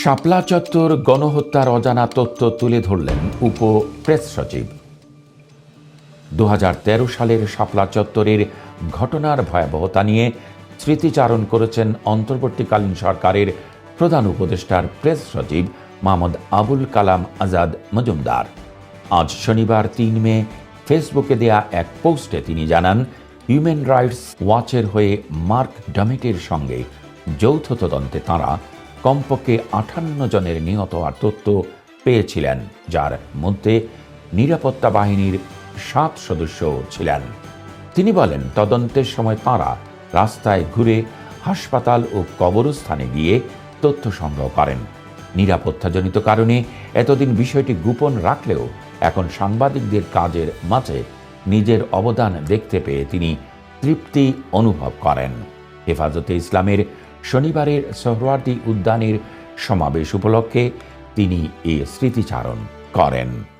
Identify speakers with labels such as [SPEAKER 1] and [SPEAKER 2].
[SPEAKER 1] শাপলা চত্বর গণহত্যার অজানা তথ্য তুলে ধরলেন উপ প্রেস সচিব। দু হাজার তেরো সালের শাপলা চত্বরের ঘটনার ভয়াবহতা নিয়ে স্মৃতিচারণ করেছেন অন্তর্বর্তীকালীন সরকারের প্রধান উপদেষ্টার প্রেস সচিব মোহাম্মদ আবুল কালাম আজাদ মজুমদার। আজ শনিবার তিন মে, ফেসবুকে দেয়া এক পোস্টে তিনি জানান, হিউম্যান রাইটস ওয়াচের হয়ে মার্ক ডমিটের সঙ্গে যৌথ তদন্তে তাঁরা কমপক্ষে আটান্ন জনের নিহত হওয়ার তথ্য পেয়েছিলেন, যার মধ্যে নিরাপত্তা বাহিনীর সাত সদস্য ছিলেন। তিনি বলেন, তদন্তের সময় তাঁরা রাস্তায় ঘুরে হাসপাতাল ও কবরস্থানে গিয়ে তথ্য সংগ্রহ করেন। নিরাপত্তাজনিত কারণে এতদিন বিষয়টি গোপন রাখলেও এখন সাংবাদিকদের কাজের মাঝে নিজের অবদান দেখতে পেয়ে তিনি তৃপ্তি অনুভব করেন। হেফাজতে ইসলামের শনিবারের সোহরাওয়ার্দী উদ্যানের সমাবেশ উপলক্ষে তিনি এ স্মৃতিচারণ করেন।